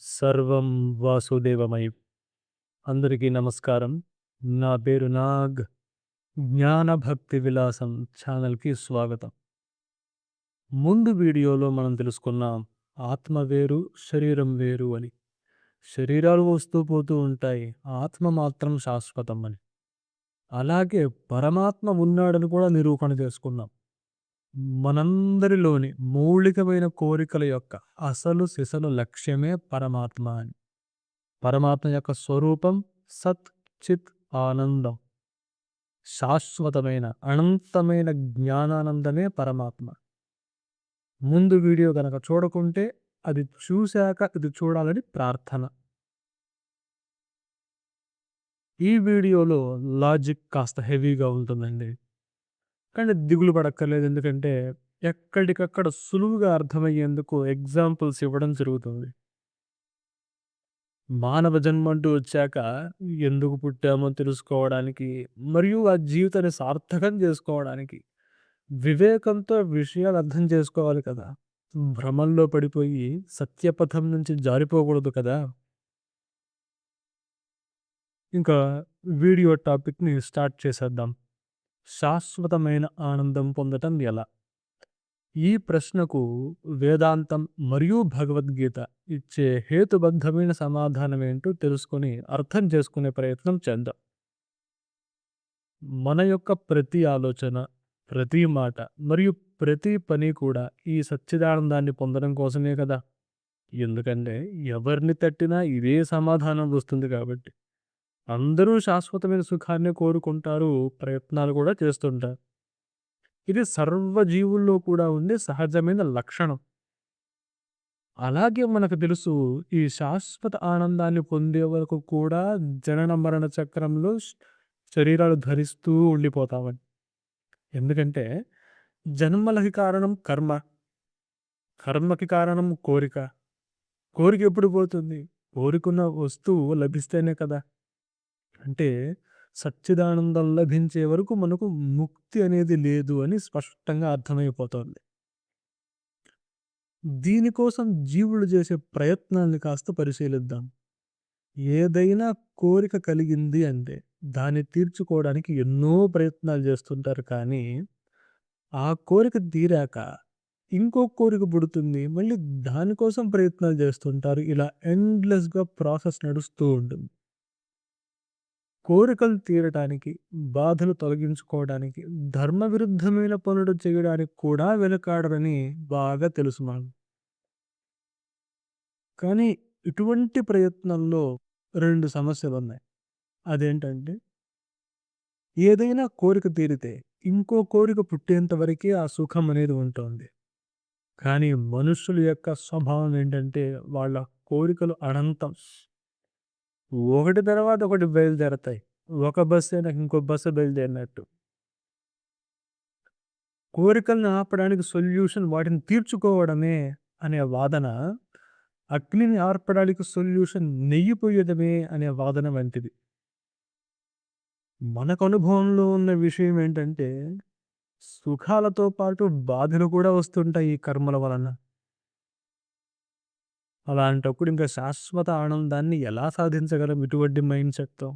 సర్వం వాసుదేవమయం అందరికీ నమస్కారం. నా పేరు నాగ్. జ్ఞాన భక్తి విలాసం ఛానల్కి స్వాగతం. ముందు వీడియోలో మనం తెలుసుకున్నాం ఆత్మ వేరు శరీరం వేరు అని. శరీరాలు వస్తూ పోతూ ఉంటాయి. ఆత్మ మాత్రం శాశ్వతం అని. అలాగే పరమాత్మ ఉన్నాడని కూడా నిరూపణ చేసుకున్నాం. మనందరిలోని మౌలికమైన కోరికల యొక్క అసలు సిసలు లక్ష్యమే పరమాత్మ అని. పరమాత్మ యొక్క స్వరూపం సత్ చిత్ ఆనందం. శాశ్వతమైన అనంతమైన జ్ఞానానందమే పరమాత్మ. ముందు వీడియో కనుక చూడకుంటే అది చూశాక ఇది చూడాలని ప్రార్థన. ఈ వీడియోలో లాజిక్ కాస్త హెవీగా ఉంటుందండి. కానీ దిగులు పడక్కర్లేదు. ఎందుకంటే ఎక్కడికక్కడ సులువుగా అర్థమయ్యేందుకు ఎగ్జాంపుల్స్ ఇవ్వడం జరుగుతుంది. మానవ జన్మ అంటూ వచ్చాక ఎందుకు పుట్టామో తెలుసుకోవడానికి మరియు ఆ జీవితాన్ని సార్థకం చేసుకోవడానికి వివేకంతో విషయాలు అర్థం చేసుకోవాలి కదా. భ్రమంలో పడిపోయి సత్యపథం నుంచి జారిపోకూడదు కదా. ఇంకా వీడియో టాపిక్ని స్టార్ట్ చేసేద్దాం. శాశ్వతమైన ఆనందం పొందటం ఎలా? ఈ ప్రశ్నకు వేదాంతం మరియు భగవద్గీత ఇచ్చే హేతుబద్ధమైన సమాధానం ఏంటో తెలుసుకొని అర్థం చేసుకునే ప్రయత్నం చేద్దాం. మన యొక్క ప్రతి ఆలోచన ప్రతి మాట మరియు ప్రతి పని కూడా ఈ సచ్చిదానందాన్ని పొందడం కోసమే కదా? ఎందుకంటే ఎవరిని తట్టినా ఇదే సమాధానం వస్తుంది కాబట్టి. అందరూ శాశ్వతమైన సుఖాన్ని కోరుకుంటారు ప్రయత్నాలు కూడా చేస్తుంటారు. ఇది సర్వజీవుల్లో కూడా ఉండే సహజమైన లక్షణం. అలాగే మనకు తెలుసు ఈ శాశ్వత ఆనందాన్ని పొందే వరకు కూడా జనన మరణ చక్రంలో శరీరాలు ధరిస్తూ ఉండిపోతామని. ఎందుకంటే జన్మలకి కారణం కర్మ. కర్మకి కారణం కోరిక. కోరిక ఎప్పుడు పోతుంది? కోరికున్న వస్తువు లభిస్తేనే కదా. అంటే సచ్చిదానందం లభించే వరకు మనకు ముక్తి అనేది లేదు అని స్పష్టంగా అర్థమైపోతుంది. దీనికోసం జీవులు చేసే ప్రయత్నాన్ని కాస్త పరిశీలిద్దాం. ఏదైనా కోరిక కలిగింది అంటే దాన్ని తీర్చుకోవడానికి ఎన్నో ప్రయత్నాలు చేస్తుంటారు కానీ ఆ కోరిక తీరాక ఇంకో కోరిక పుడుతుంది. మళ్ళీ దానికోసం ప్రయత్నాలు చేస్తుంటారు. ఇలా ఎండ్లెస్గా ప్రాసెస్ నడుస్తూ ఉంటుంది. కోరికలు తీరటానికి బాధలు తొలగించుకోవడానికి ధర్మ విరుద్ధమైన పనులు చేయడానికి కూడా వెనుకాడరని బాగా తెలుసు మాకు కానీ ఇటువంటి ప్రయత్నంలో రెండు సమస్యలు ఉన్నాయి. అదేంటంటే ఏదైనా కోరిక తీరితే ఇంకో కోరిక పుట్టేంత వరకే ఆ సుఖం అనేది ఉంటుంది. కానీ మనుషుల యొక్క స్వభావం ఏంటంటే వాళ్ళ కోరికలు అనంతం. ఒకటి తర్వాత ఒకటి బయలుదేరతాయి. ఒక బస్సు అయినాక ఇంకో బస్సు బయలుదేరినట్టు. కోరికలను ఆపడానికి సొల్యూషన్ వాటిని తీర్చుకోవడమే అనే వాదన అగ్నిని ఆర్పడానికి సొల్యూషన్ నెయ్యిపోయడమే అనే వాదన వంటిది. మనకు అనుభవంలో ఉన్న విషయం ఏంటంటే సుఖాలతో పాటు బాధలు కూడా వస్తుంటాయి ఈ కర్మల వలన. అలాంటప్పుడు ఇంకా శాశ్వత ఆనందాన్ని ఎలా సాధించగలం ఇటువంటి మైండ్ సెట్‌తో?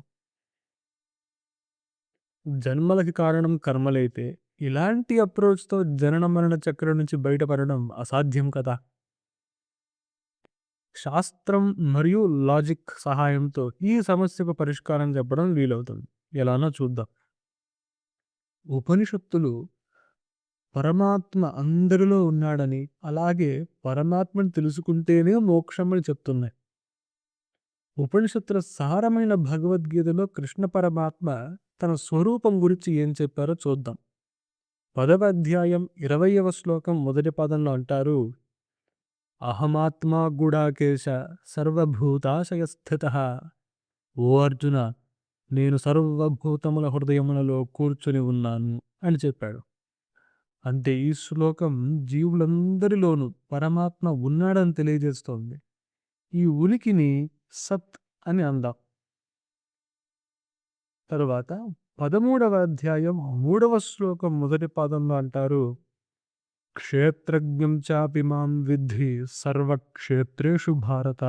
జన్మలకి కారణం కర్మలైతే, ఇలాంటి అప్రోచ్‌తో జనన మరణ చక్రం నుంచి బయటపడడం అసాధ్యం కదా! శాస్త్రం మరియు లాజిక్ సహాయంతో ఈ సమస్యకు పరిష్కారం చెప్పడం వీలవుతుంది. ఎలానో చూద్దాం. ఉపనిషత్తులు పరమాత్మ అందరిలో ఉన్నాడని, అలాగే పరమాత్మని తెలుసుకుంటేనే మోక్షమని చెప్తున్నాయి. ఉపనిషత్తుల సారమైన భగవద్గీతలో కృష్ణ పరమాత్మ తన స్వరూపం గురించి ఏం చెప్పారో చూద్దాం. పదవ అధ్యాయం ఇరవయవ శ్లోకం మొదటి పదంలో అంటారు అహమాత్మా గుడాకేశ సర్వభూతాశయస్థిత ఓ అర్జున నేను సర్వభూతముల హృదయములలో కూర్చుని ఉన్నాను అని చెప్పాడు అంటే ఈ శ్లోకం జీవులందరిలోనూ పరమాత్మ ఉన్నాడని తెలియజేస్తోంది. ఈ ఉనికిని సత్ అని అందాం. తరువాత పదమూడవ అధ్యాయం మూడవ శ్లోకం మొదటి పాదంలో అంటారు క్షేత్రజ్ఞం చాపి మాం విద్ధి సర్వక్షేత్రేషు భారత.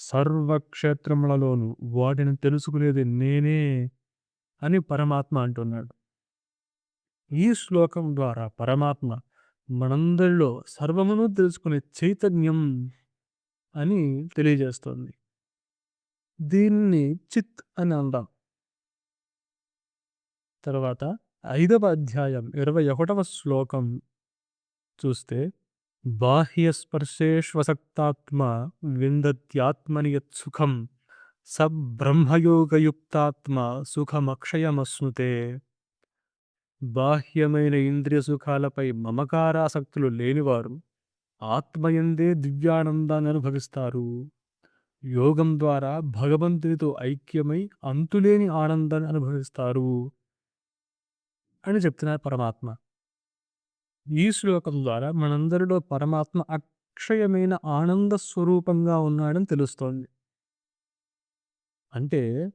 సర్వక్షేత్రములలోను వాటిని తెలుసుకునేది నేనే అని పరమాత్మ అంటున్నాడు. ఈ శ్లోకం ద్వారా పరమాత్మ మనందరిలో సర్వమును తెలుసుకునే చైతన్యం అని తెలియజేస్తుంది. దీన్ని చిత్ అని అందాం. తర్వాత ఐదవ అధ్యాయం ఇరవై ఒకటవ శ్లోకం చూస్తే బాహ్యస్పర్శేష్వసక్తాత్మ విందత్యాత్మని యత్సుఖం స బ్రహ్మయోగయుక్తాత్మ సుఖమక్షయమశ్నుతే బాహ్యమైన ఇంద్రియ సుఖాలపై మమకారాసక్తులు లేనివారు ఆత్మయందే దివ్యానందాన్ని అనుభవిస్తారు. యోగం ద్వారా భగవంతునితో ఐక్యమై అంతులేని ఆనందాన్ని అనుభవిస్తారు అని చెప్తున్నారు పరమాత్మ. ఈ శ్లోకం ద్వారా మనందరిలో పరమాత్మ అక్షయమైన ఆనంద స్వరూపంగా ఉన్నాడని తెలుస్తోంది. అంటే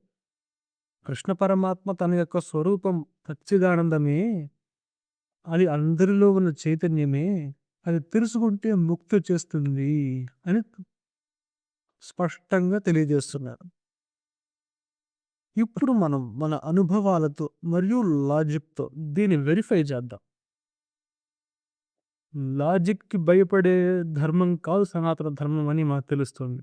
కృష్ణ పరమాత్మ తన యొక్క స్వరూపం సచ్చిదానందమే అది అందరిలో ఉన్న చైతన్యమే అది తెలుసుకుంటే ముక్తి చేస్తుంది అని స్పష్టంగా తెలియజేస్తున్నారు. ఇప్పుడు మనం మన అనుభవాలతో మరియు లాజిక్తో దీన్ని వెరిఫై చేద్దాం. లాజిక్కి భయపడే ధర్మం కాదు సనాతన ధర్మం అని మాకు తెలుస్తుంది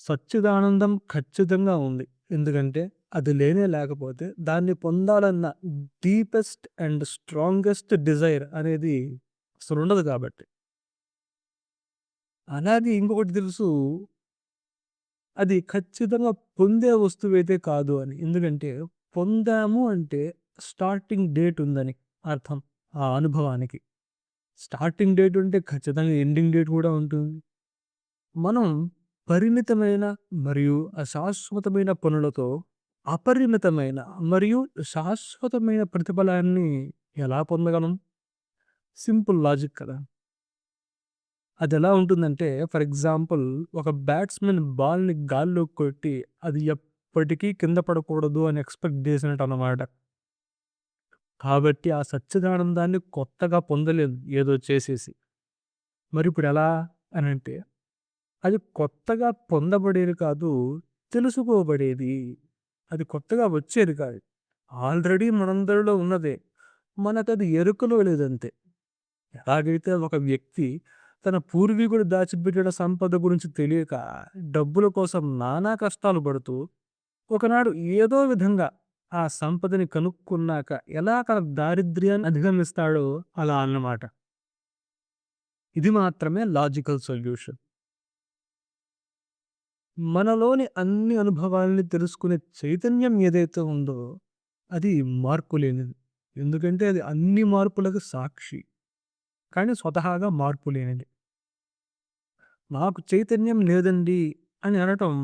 సచ్చిదానందం ఖచ్చితంగా ఉంది. ఎందుకంటే అది లేనే లేకపోతే దాన్ని పొందాలన్న డీపెస్ట్ అండ్ స్ట్రాంగెస్ట్ డిజైర్ అనేది అసలు ఉండదు కాబట్టి. అలాగే ఇంకొకటి తెలుసు. అది ఖచ్చితంగా పొందే వస్తువు అయితే కాదు అని. ఎందుకంటే పొందాము అంటే స్టార్టింగ్ డేట్ ఉందని అర్థం ఆ అనుభవానికి. స్టార్టింగ్ డేట్ ఉంటే ఖచ్చితంగా ఎండింగ్ డేట్ కూడా ఉంటుంది. మనం పరిమితమైన మరియు అశాశ్వతమైన పనులతో అపరిమితమైన మరియు శాశ్వతమైన ప్రతిఫలాన్ని ఎలా పొందగలం సింపుల్ లాజిక్ కదా. అది ఎలా ఉంటుందంటే ఫర్ ఎగ్జాంపుల్ ఒక బ్యాట్స్మెన్ బాల్ని గాల్లో కొట్టి అది ఎప్పటికీ కింద పడకూడదు అని ఎక్స్పెక్ట్ చేసినట్టు అన్నమాట కాబట్టి ఆ సచ్చిదానందాన్ని కొత్తగా పొందలేదు ఏదో చేసేసి. మరి ఇప్పుడు ఎలా అని అంటే అది కొత్తగా పొందబడేది కాదు తెలుసుకోబడేది. అది కొత్తగా వచ్చేది కాదు. ఆల్రెడీ మనందరిలో ఉన్నదే. మనకు అది ఎరుకలో లేదంతే. ఎలాగైతే ఒక వ్యక్తి తన పూర్వీకుడు దాచిపెట్టిన సంపద గురించి తెలియక డబ్బుల కోసం నానా కష్టాలు పడుతూ ఒకనాడు ఏదో విధంగా ఆ సంపదని కనుక్కున్నాక ఎలా తన దారిద్ర్యాన్ని అధిగమిస్తాడో అలా అన్నమాట. ఇది మాత్రమే లాజికల్ సొల్యూషన్. మనలోని అన్ని అనుభవాల్ని తెలుసుకునే చైతన్యం ఏదైతే ఉందో అది మార్పు లేనిది. ఎందుకంటే అది అన్ని మార్పులకు సాక్షి. కానీ స్వతహాగా మార్పు లేనిది. నాకు చైతన్యం లేదండి అని అనటం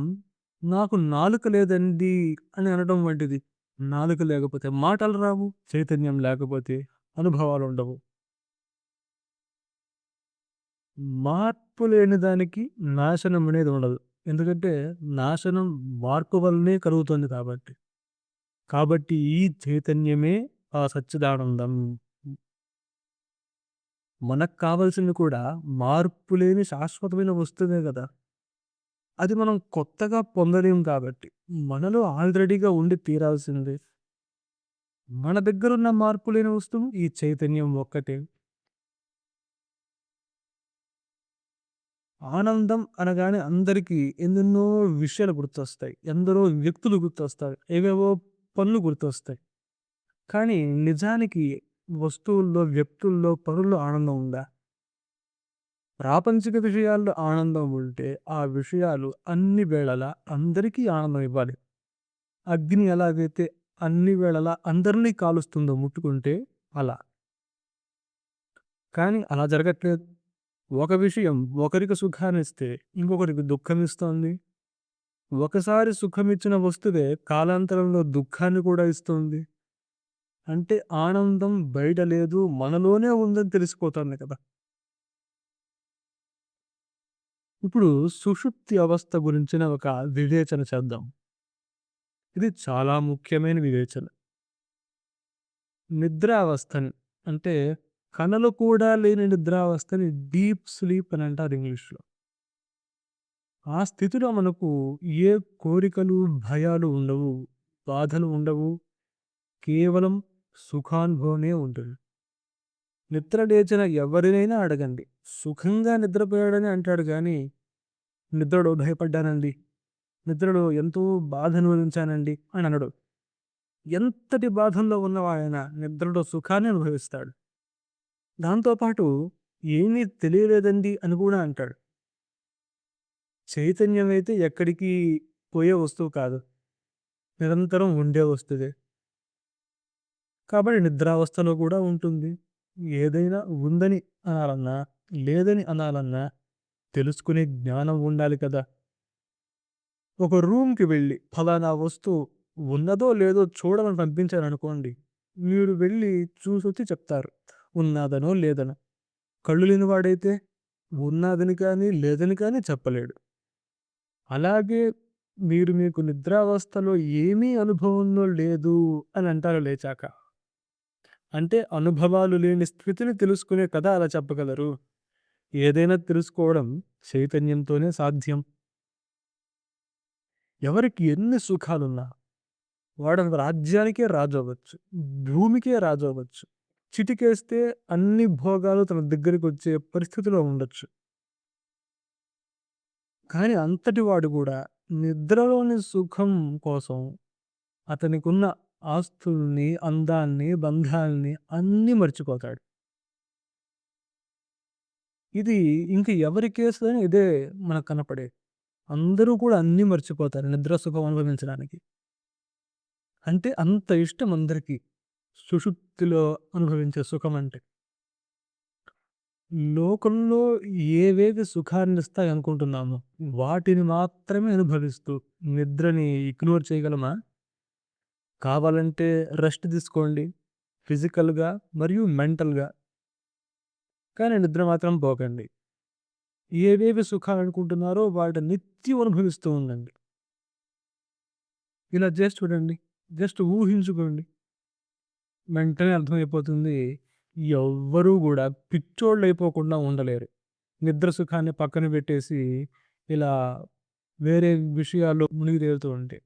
నాకు నాలుక లేదండి అని అనడం వంటిది. నాలుక లేకపోతే మాటలు రావు చైతన్యం లేకపోతే అనుభవాలు ఉండవు. మార్పు లేని దానికి నాశనం అనేది ఉండదు. ఎందుకంటే నాశనం మార్పు వల్లనే కలుగుతుంది కాబట్టి. కాబట్టి ఈ చైతన్యమే ఆ సచ్చిదానందం. మనకు కావాల్సింది కూడా మార్పు లేని శాశ్వతమైన వస్తువే కదా. అది మనం కొత్తగా పొందలేం కాబట్టి మనలో ఆల్రెడీగా ఉండి తీరాల్సిందే. మన దగ్గర ఉన్న మార్పు లేని వస్తువు ఈ చైతన్యం ఒక్కటే. ఆనందం అనగానే అందరికీ ఎన్నెన్నో విషయాలు గుర్తొస్తాయి. ఎందరో వ్యక్తులు గుర్తొస్తారు. ఏవేవో పనులు గుర్తొస్తాయి. కానీ నిజానికి వస్తువుల్లో వ్యక్తుల్లో పనుల్లో ఆనందం ఉందా? ప్రాపంచిక విషయాల్లో ఆనందం ఉంటే ఆ విషయాలు అన్ని వేళలా అందరికీ ఆనందం ఇవ్వాలి. అగ్ని ఎలాగైతే అన్ని వేళలా అందరినీ కాలుస్తుందో ముట్టుకుంటే అలా. కానీ అలా జరగట్లేదు. ఒక విషయం ఒకరికి సుఖాన్నిస్తే ఇంకొకరికి దుఃఖం ఇస్తుంది ఒకసారి సుఖమిచ్చిన వస్తువే కాలాంతరంలో దుఃఖాన్ని కూడా ఇస్తుంది. అంటే ఆనందం బయట లేదు మనలోనే ఉందని తెలిసిపోతుంది కదా. ఇప్పుడు సుషుప్తి అవస్థ గురించిన ఒక వివేచన చేద్దాం. ఇది చాలా ముఖ్యమైన వివేచన. నిద్రావస్థని అంటే కళలు కూడా లేని నిద్రావస్థని డీప్ స్లీప్ అని అంటారు ఇంగ్లీష్లో ఆ స్థితిలో మనకు ఏ కోరికలు, భయాలు ఉండవు. బాధలు ఉండవు. కేవలం సుఖానుభవమే ఉంటుంది. నిద్ర లేచిన ఎవరినైనా అడగండి. సుఖంగా నిద్రపోయాడని అంటాడు కానీ నిద్రలో భయపడ్డానండి. నిద్రలో ఎంతో బాధ అనుభవించానండి అని అనడు. ఎంతటి బాధల్లో ఉన్నవాడైనా నిద్రలో సుఖాన్ని అనుభవిస్తాడు. దాంతోపాటు ఏమీ తెలియలేదండి అని కూడా అంటాడు. చైతన్యం అయితే ఎక్కడికి పోయే వస్తువు కాదు. నిరంతరం ఉండే వస్తుంది కాబట్టి నిద్రావస్థలో కూడా ఉంటుంది. ఏదైనా ఉందని అనాలన్నా, లేదని అనాలన్నా తెలుసుకునే జ్ఞానం ఉండాలి కదా! ఒక రూమ్‌కి వెళ్ళి ఫలానా వస్తువు ఉన్నదో లేదో చూడమని పంపించారనుకోండి. మీరు వెళ్ళి చూసొచ్చి చెప్తారు. ఉన్నాదనో, లేదనో. కళ్ళు లేనివాడైతే ఉన్నాదని కానీ, లేదని కానీ చెప్పలేడు. అలాగే మీరు మీకు నిద్రావస్థలో ఏమీ అనుభవంలో లేదు అని అంటారు లేచాక. అంటే అనుభవాలు లేని స్థితిని తెలుసుకునే కథ అలా చెప్పగలరు. ఏదైనా తెలుసుకోవడం చైతన్యంతోనే సాధ్యం. ఎవరికి ఎన్ని సుఖాలున్నా వాడు రాజ్యానికే రాజు అవ్వచ్చు భూమికే రాజు అవ్వచ్చు చిటికేస్తే అన్ని భోగాలు తన దగ్గరికొచ్చే పరిస్థితిలో ఉండొచ్చు. కానీ అంతటి వాడు కూడా నిద్రలోని సుఖం కోసం అతనికున్న ఆస్తుల్ని, అందాన్ని, బంధాల్ని అన్నీ మర్చిపోతాడు. ఇది ఇంక ఎవరి కేసులోనే ఇదే మనకు కనపడే అందరూ కూడా అన్నీ మర్చిపోతారు నిద్ర సుఖం అనుభవించడానికి. అంటే అంత ఇష్టం అందరికీ. సుషుప్తిలో అనుభవించే సుఖం అంటే. లోకంలో ఏవేవి సుఖాన్నిస్తాయి అనుకుంటున్నామో వాటిని మాత్రమే అనుభవిస్తూ నిద్రని ఇగ్నోర్ చేయగలమా? కావాలంటే రెస్ట్ తీసుకోండి. ఫిజికల్‌గా మరియు మెంటల్‌గా. కానీ నిద్ర మాత్రం పోకండి. ఏవేవి సుఖాలనుకుంటున్నారో వాటిని నిత్యం అనుభవిస్తూ ఉండండి. ఇలా చేసి చూడండి. జస్ట్ ఊహించుకోండి. వెంటనే అర్థమైపోతుంది. ఎవ్వరూ కూడా పిచ్చోళ్ళు అయిపోకుండా ఉండలేరు. నిద్ర సుఖాన్ని పక్కన పెట్టేసి ఇలా వేరే విషయాల్లో మునిగి తేలుతూ ఉంటే.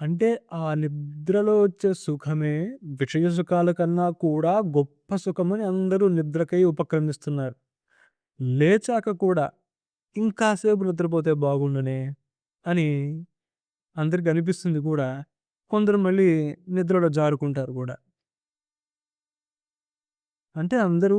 అంటే ఆ నిద్రలో వచ్చే సుఖమే విషయ సుఖాల కన్నా కూడా గొప్ప సుఖమని అందరూ నిద్రకై ఉపక్రమిస్తున్నారు. లేచాక కూడా ఇంకాసేపు నిద్రపోతే బాగుండునే అని అందరికి అనిపిస్తుంది కూడా. కొందరు మళ్ళీ నిద్రలో జారుకుంటారు కూడా. అంటే అందరూ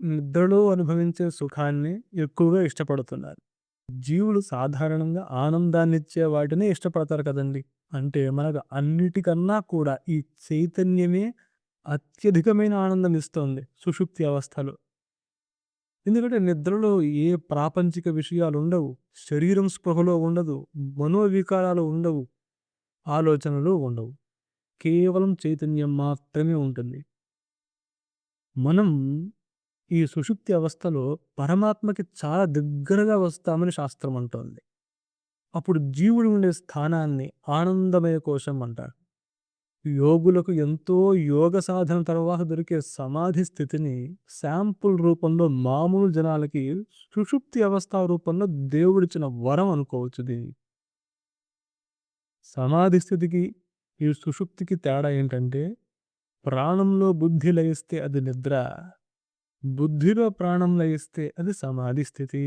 నిద్రలో అనుభవించే సుఖాన్ని ఎక్కువగా ఇష్టపడుతున్నారు. జీవులు సాధారణంగా ఆనందాన్నిచ్చే వాటినే ఇష్టపడతారు కదండీ! అంటే మనకు అన్నిటికన్నా కూడా ఈ చైతన్యమే అత్యధికమైన ఆనందం ఇస్తుంది సుషుప్తి అవస్థలో. ఎందుకంటే నిద్రలో ఏ ప్రాపంచిక విషయాలు ఉండవు. శరీరం స్పృహలో ఉండదు. మనోవికారాలు ఉండవు. ఆలోచనలు ఉండవు. కేవలం చైతన్యం మాత్రమే ఉంటుంది. మనం ఈ సుషుప్తి అవస్థలో పరమాత్మకి చాలా దగ్గరగా వస్తామని శాస్త్రం అంటోంది. అప్పుడు జీవుడు ఉండే స్థానాన్ని ఆనందమయ కోశం అంటారు. యోగులకు ఎంతో యోగ సాధన తర్వాత దొరికే సమాధి స్థితిని శాంపుల్ రూపంలో మామూలు జనాలకి సుషుప్తి అవస్థ రూపంలో దేవుడిచ్చిన వరం అనుకోవచ్చు దీన్ని. సమాధి స్థితికి, ఈ సుషుప్తికి తేడా ఏంటంటే ప్రాణంలో బుద్ధి లయిస్తే అది నిద్ర. బుద్ధిలో ప్రాణం లయిస్తే అది సమాధి స్థితి.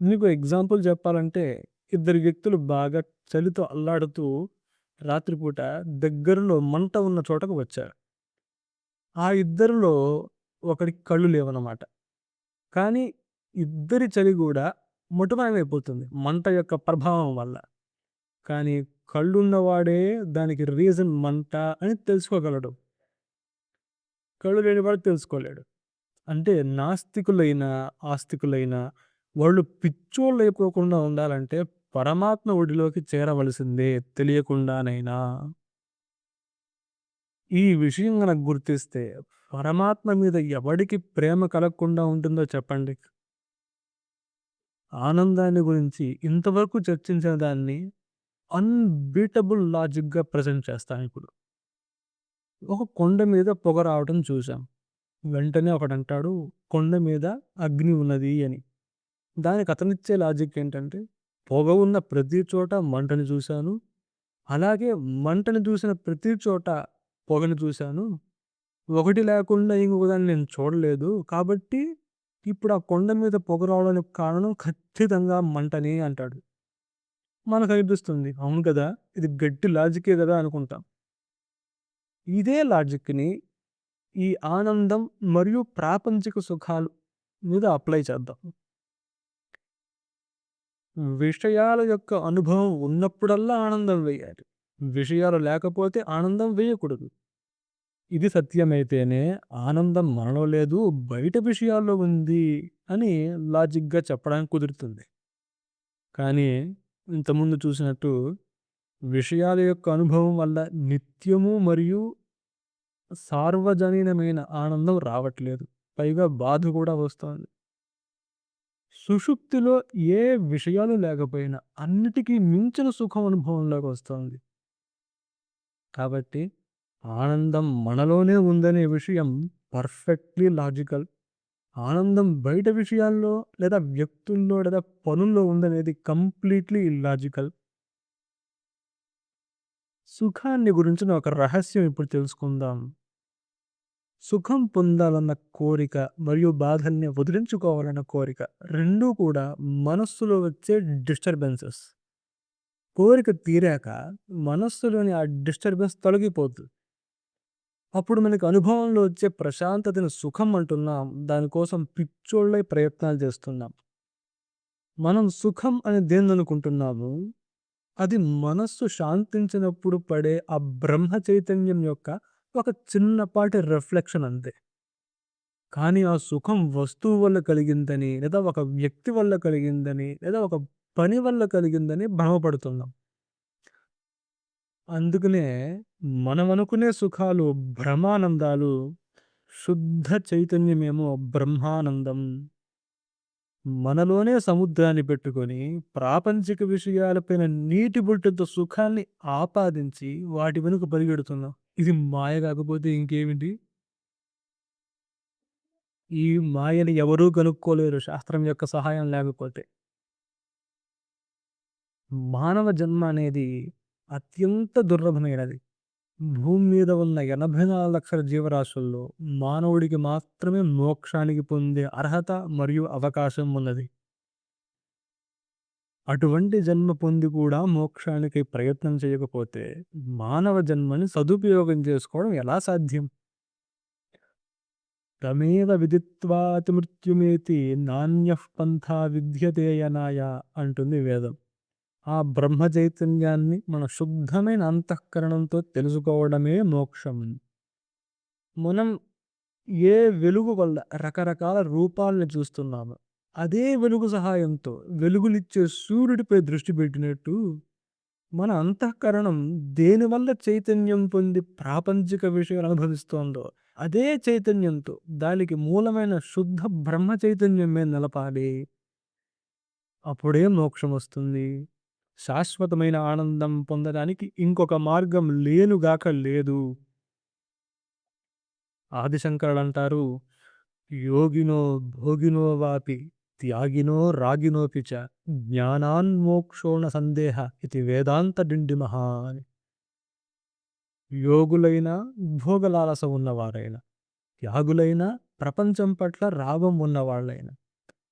మీకు ఎగ్జాంపుల్ చెప్పాలంటే ఇద్దరు వ్యక్తులు బాగా చలితో అల్లాడుతూ రాత్రిపూట దగ్గరలో మంట ఉన్న చోటకు వచ్చారు. ఆ ఇద్దరిలో ఒకడికి కళ్ళు లేవన్నమాట. కానీ ఇద్దరి చలి కూడా మొటమాయమైపోతుంది మంట యొక్క ప్రభావం వల్ల. కానీ కళ్ళున్నవాడే దానికి రీజన్ మంట అని తెలుసుకోగలడు. కళ్ళు లేనివాడు తెలుసుకోలేడు. అంటే నాస్తికులైనా, ఆస్తికులైనా వాళ్ళు పిచ్చోళ్ళు అయిపోకుండా ఉండాలంటే పరమాత్మ ఒడిలోకి చేరవలసిందే తెలియకుండానైనా. ఈ విషయం కనుక గుర్తిస్తే పరమాత్మ మీద ఎవడికి ప్రేమ కలగకుండా ఉంటుందో చెప్పండి. ఆనందాన్ని గురించి ఇంతవరకు చర్చించిన దాన్ని అన్‌బీటబుల్ లాజిక్‌గా ప్రెజెంట్ చేస్తాం ఇప్పుడు. ఒక కొండ మీద పొగ రావటం చూసాం. వెంటనే ఒకడంటాడు కొండ మీద అగ్ని ఉన్నది అని. దానికి అతనిచ్చే లాజిక్ ఏంటంటే, పొగ ఉన్న ప్రతి చోట మంటని చూశాను. అలాగే మంటని చూసిన ప్రతి చోట పొగని చూశాను. ఒకటి లేకుండా ఇంకొకదాన్ని నేను చూడలేదు. కాబట్టి ఇప్పుడు ఆ కొండ మీద పొగ రావడానికి కారణం ఖచ్చితంగా మంటనే అంటాడు. మనకు అనిపిస్తుంది అవును కదా! ఇది గట్టి లాజికే కదా అనుకుంటాం. ఇదే లాజిక్‌ని ఈ ఆనందం మరియు ప్రాపంచిక సుఖాలు మీద అప్లై చేద్దాం. విషయాల యొక్క అనుభవం ఉన్నప్పుడల్లా ఆనందం వేయాలి. విషయాలు లేకపోతే ఆనందం వేయకూడదు. ఇది సత్యమైతేనే ఆనందం మనలో లేదు బయట విషయాల్లో ఉంది అని లాజిక్‌గా చెప్పడానికి కుదురుతుంది. కానీ ఇంతకుముందు చూసినట్టు విషయాల యొక్క అనుభవం వల్ల నిత్యము మరియు సార్వజనీనమైన ఆనందం రావట్లేదు. పైగా బాధ కూడా వస్తోంది. సుషుప్తిలో ఏ విషయాలు లేకపోయినా అన్నిటికీ మించిన సుఖం అనుభవంలోకి వస్తోంది. కాబట్టి ఆనందం మనలోనే ఉందనే విషయం పర్ఫెక్ట్‌లీ లాజికల్. ఆనందం బయట విషయాల్లో లేదా వ్యక్తుల్లో లేదా పనుల్లో ఉందనేది కంప్లీట్‌లీ ఇల్లాజికల్. సుఖాన్ని గురించిన ఒక రహస్యం ఇప్పుడు తెలుసుకుందాం. సుఖం పొందాలన్న కోరిక మరియు బాధల్ని వదిలించుకోవాలన్న కోరిక రెండూ కూడా మనస్సులో వచ్చే డిస్టర్బెన్సెస్. కోరిక తీరాక మనస్సులోని ఆ డిస్టర్బెన్స్ తొలగిపోతుంది అప్పుడు మనకు అనుభవంలో వచ్చే ప్రశాంతతను సుఖం అంటున్నాం. దానికోసం పిచ్చోళ్ళై ప్రయత్నాలు చేస్తున్నాం. మనం సుఖం అని దేన్ననుకుంటున్నామో అది మనస్సు శాంతించినప్పుడు పడే ఆ బ్రహ్మ చైతన్యం యొక్క ఒక చిన్నపాటి రిఫ్లెక్షన్ అంతే. కానీ ఆ సుఖం వస్తువు వల్ల కలిగిందని లేదా ఒక వ్యక్తి వల్ల కలిగిందని లేదా ఒక పని వల్ల కలిగిందని భ్రమపడుతున్నాం. అందుకనే మనం అనుకునే సుఖాలు భ్రమానందాలు. శుద్ధ చైతన్యమేమో బ్రహ్మానందం. మనలోనే సముద్రాన్ని పెట్టుకొని ప్రాపంచిక విషయాలపైన నీటి బుట్టతో సుఖాన్ని ఆపాదించి వాటి వెనుక పరిగెడుతున్నాం. ఇది మాయ కాకపోతే ఇంకేమిటి? ఈ మాయని ఎవరూ కనుక్కోలేరు శాస్త్రం యొక్క సహాయం లేకపోతే. మానవ జన్మ అనేది అత్యంత దుర్లభమైనది. భూమి మీద ఉన్న 84,00,000 జీవరాశుల్లో మానవుడికి మాత్రమే మోక్షానికి పొందే అర్హత మరియు అవకాశం ఉన్నది. అటువంటి జన్మ పొంది కూడా మోక్షానికి ప్రయత్నం చేయకపోతే మానవ జన్మని సదుపయోగం చేసుకోవడం ఎలా సాధ్యం? తమేవ విదిత్వాతి మృత్యుమేతి నాణ్య పంథా విద్యతే యనాయ అంటుంది వేదం. ఆ బ్రహ్మ చైతన్యాన్ని మన శుద్ధమైన అంతఃకరణంతో తెలుసుకోవడమే మోక్షం. మనం ఏ వెలుగు వల్ల రకరకాల రూపాల్ని చూస్తున్నామో అదే వెలుగు సహాయంతో వెలుగునిచ్చే సూర్యుడిపై దృష్టి పెట్టినట్టు మన అంతఃకరణం దేనివల్ల చైతన్యం పొంది ప్రాపంచిక విషయాలు అనుభవిస్తోందో అదే చైతన్యంతో దానికి మూలమైన శుద్ధ బ్రహ్మ చైతన్యం మీద నిలపాలి. అప్పుడే మోక్షం వస్తుంది. శాశ్వతమైన ఆనందం పొందడానికి ఇంకొక మార్గం లేనుగాక లేదు. ఆదిశంకరులంటారు యోగినో భోగినో వాపి త్యాగినో రాగినోపి చ జ్ఞానాన్మోక్షో సందేహ ఇది వేదాంత డిండిమః అని. యోగులైన భోగలాలస ఉన్నవారైన త్యాగులైన ప్రపంచం పట్ల రాగం ఉన్నవాళ్ళైన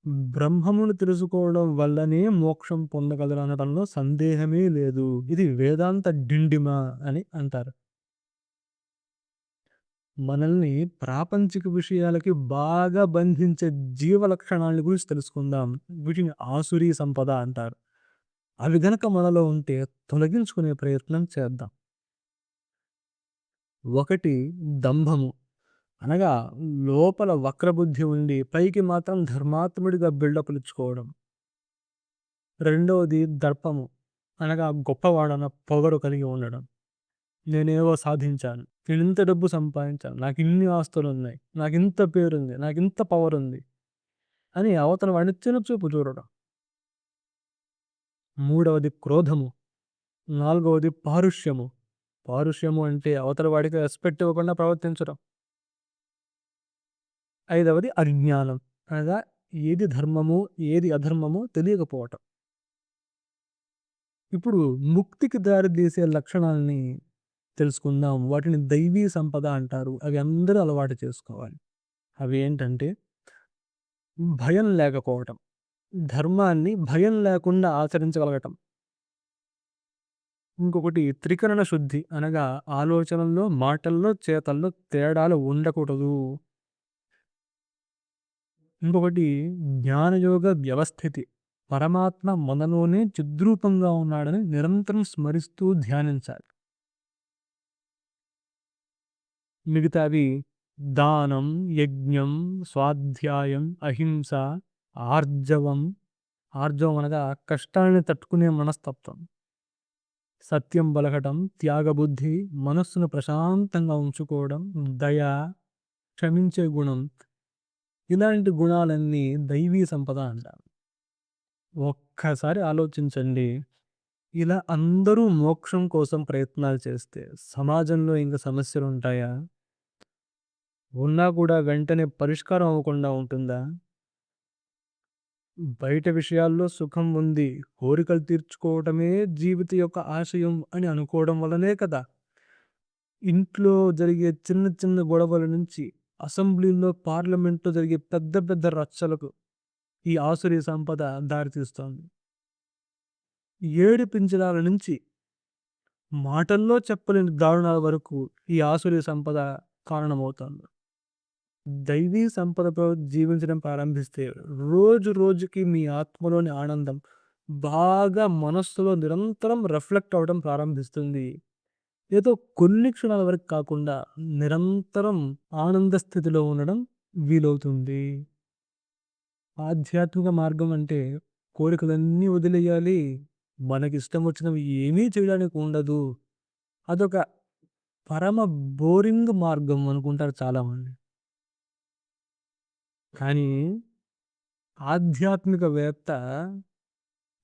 బ్రహ్మమును తెలుసుకోవడం వల్లనే మోక్షం పొందగలరనడంలో సందేహమే లేదు. ఇది వేదాంత డిండిమ అని అంటారు. మనల్ని ప్రాపంచిక విషయాలకి బాగా బంధించే జీవ లక్షణాల గురించి తెలుసుకుందాం. వీటిని ఆసురీ సంపద అంటారు. అవి గనక మనలో ఉంటే తొలగించుకునే ప్రయత్నం చేద్దాం. ఒకటి దంభము. అనగా లోపల వక్రబుద్ధి ఉండి పైకి మాత్రం ధర్మాత్ముడిగా బిల్డప్‌లిచ్చుకోవడం. రెండవది దర్పము. అనగా గొప్పవాడన పొగరు కలిగి ఉండడం. నేనేవో సాధించాను. నేను ఇంత డబ్బు సంపాదించాను. నాకు ఇన్ని ఆస్తులు ఉన్నాయి నాకు ఇంత పేరుంది. పవర్ ఉంది అని అవతల వాడిని చిన్నచూపు చూడడం. మూడవది క్రోధము. నాలుగవది పారుష్యము. పారుష్యము అంటే అవతల వాడికి రెస్పెక్ట్ ఇవ్వకుండా ప్రవర్తించడం. ఐదవది అజ్ఞానం. అనగా ఏది ధర్మము ఏది అధర్మమో తెలియకపోవటం. ఇప్పుడు ముక్తికి దారితీసే లక్షణాలని తెలుసుకుందాం. వాటిని దైవీ సంపద అంటారు. అవి అందరూ అలవాటు చేసుకోవాలి. అవి ఏంటంటే భయం లేకపోవటం. ధర్మాన్ని భయం లేకుండా ఆచరించగలగటం. ఇంకొకటి త్రికరణ శుద్ధి. అనగా ఆలోచనల్లో మాటల్లో చేతల్లో తేడాలు ఉండకూడదు. ఇంకొకటి జ్ఞానయోగ వ్యవస్థితి. పరమాత్మ మనలోనే చిద్రూపంగా ఉన్నాడని నిరంతరం స్మరిస్తూ ధ్యానించాలి. మిగతావి దానం యజ్ఞం స్వాధ్యాయం అహింస ఆర్జవం. ఆర్జవం అనగా కష్టాన్ని తట్టుకునే మనస్తత్వం. సత్యం బలకటం త్యాగబుద్ధి మనస్సును ప్రశాంతంగా ఉంచుకోవడం దయ క్షమించే గుణం ఇలాంటి గుణాలన్నీ దైవీ సంపద అంటారు. ఒక్కసారి ఆలోచించండి. ఇలా అందరూ మోక్షం కోసం ప్రయత్నాలు చేస్తే సమాజంలో ఇంకా సమస్యలు ఉంటాయా? ఉన్నా కూడా వెంటనే పరిష్కారం అవ్వకుండా ఉంటుందా? బయట విషయాల్లో సుఖం ఉంది. కోరికలు తీర్చుకోవటమే జీవిత యొక్క ఆశయం అని అనుకోవడం వల్లనే కదా. ఇంట్లో జరిగే చిన్న చిన్న గొడవల నుంచి అసెంబ్లీలో పార్లమెంట్లో జరిగే పెద్ద పెద్ద రచ్చలకు ఈ ఆసురీ సంపద దారితీస్తోంది. ఏడు పింజరాల నుంచి మాటల్లో చెప్పలేని దారుణాల వరకు ఈ ఆసురీ సంపద కారణమవుతుంది. దైవీ సంపదతో జీవించడం ప్రారంభిస్తే రోజు రోజుకి మీ ఆత్మలోని ఆనందం బాగా మనస్సులో నిరంతరం రిఫ్లెక్ట్ అవ్వడం ప్రారంభిస్తుంది. ఏదో కొన్ని క్షణాల వరకు కాకుండా నిరంతరం ఆనంద స్థితిలో ఉండడం వీలవుతుంది. ఆధ్యాత్మిక మార్గం అంటే కోరికలన్నీ వదిలేయాలి. మనకి ఇష్టం వచ్చినవి ఏమీ చేయడానికి ఉండదు. అదొక పరమ బోరింగ్ మార్గం అనుకుంటారు చాలామంది. కానీ ఆధ్యాత్మికవేత్త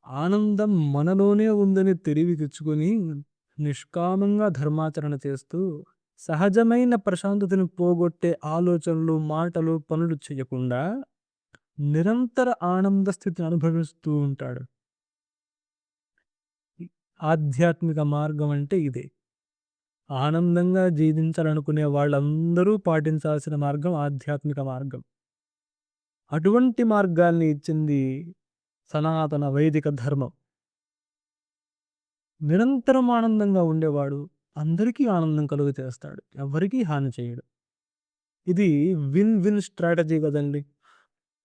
ఆనందం మనలోనే ఉందని తెలివి తెచ్చుకొని నిష్కామంగా ధర్మాచరణ చేస్తూ సహజమైన ప్రశాంతతను పోగొట్టే ఆలోచనలు మాటలు పనులు చేయకుండా నిరంతర ఆనంద స్థితిని అనుభవిస్తూ ఉంటాడు. ఆధ్యాత్మిక మార్గం అంటే ఇదే. ఆనందంగా జీవించాలనుకునే వాళ్ళందరూ పాటించాల్సిన మార్గం ఆధ్యాత్మిక మార్గం. అటువంటి మార్గాల్ని ఇచ్చింది సనాతన వైదిక ధర్మం. నిరంతరం ఆనందంగా ఉండేవాడు అందరికీ ఆనందం కలుగు చేస్తాడు ఎవరికీ హాని చేయడు. ఇది విన్ విన్ స్ట్రాటజీ కదండి.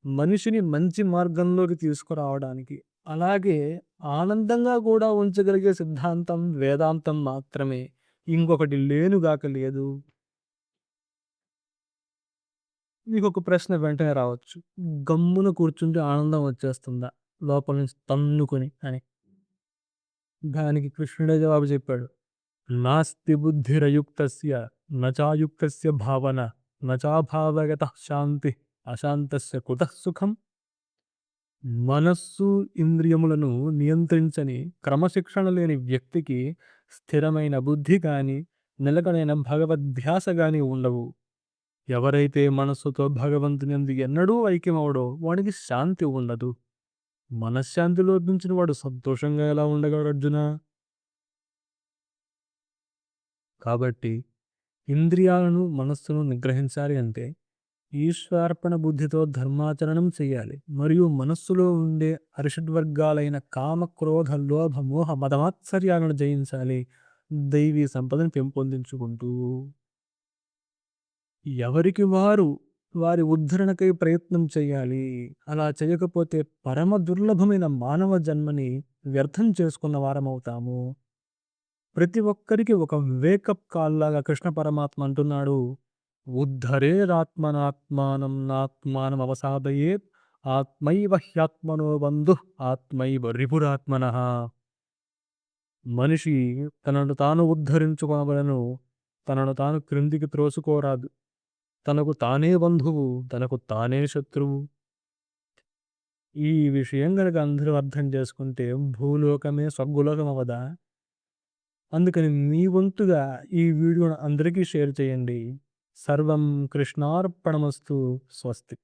మనిషిని మంచి మార్గంలోకి తీసుకురావడానికి అలాగే ఆనందంగా కూడా ఉంచగలిగే సిద్ధాంతం వేదాంతం మాత్రమే. ఇంకొకటి లేనుగాక లేదు. మీకు ఒక ప్రశ్న వెంటనే రావచ్చు. గమ్మున కూర్చుంటే ఆనందం వచ్చేస్తుందా? లోపల నుంచి తన్నుకొని అని. దానికి కృష్ణుడే జవాబు చెప్పాడు. నాస్తి బుద్ధిరయుక్తస్య నచాయుక్తస్య భావన నచాభావగత శాంతి అశాంతస్య కుత సుఖం. మనస్సు ఇంద్రియములను నియంత్రించని క్రమశిక్షణ లేని వ్యక్తికి స్థిరమైన బుద్ధి కానీ నిలకడైన భగవద్ధ్యాస కానీ ఉండవు. ఎవరైతే మనస్సుతో భగవంతుని ఎన్నడూ ఐక్యమవడో వాడికి శాంతి ఉండదు. మనశ్శాంతి లోపించిన వాడు సంతోషంగా ఎలా ఉండగలడు అర్జున? కాబట్టి ఇంద్రియాలను మనస్సును నిగ్రహించాలి అంటే ఈశ్వరార్పణ బుద్ధితో ధర్మాచరణం చేయాలి. మరియు మనస్సులో ఉండే అరిషడ్వర్గాలైన కామ క్రోధ లోభ మోహ మదమాత్సర్యాలను జయించాలి. దైవీ సంపదను పెంపొందించుకుంటూ. ఎవరికి వారు వారి ఉద్ధరణకై ప్రయత్నం చేయాలి. అలా చేయకపోతే పరమ దుర్లభమైన మానవ జన్మని వ్యర్థం చేసుకున్న వారమవుతాము. ప్రతి ఒక్కరికి ఒక వేకప్ కాల్ లాగా కృష్ణ పరమాత్మ అంటున్నాడు. ఉద్ధరే రాత్మనాత్మానం నాత్మానం అవసాదయే ఆత్మైవ హ్యాత్మనో బంధు ఆత్మైవ రిపురాత్మన. మనిషి తనను తాను ఉద్ధరించుకోవలను తనను తాను క్రిందికి త్రోసుకోరాదు. తనకు తానే బంధువు తనకు తానే శత్రువు. ఈ విషయం కనుక అందరూ అర్థం చేసుకుంటే భూలోకమే స్వర్గులోకం అవదా అందుకని మీ వంతుగా ఈ వీడియోను అందరికీ షేర్ చేయండి. సర్వం కృష్ణార్పణమస్తు స్వస్తి.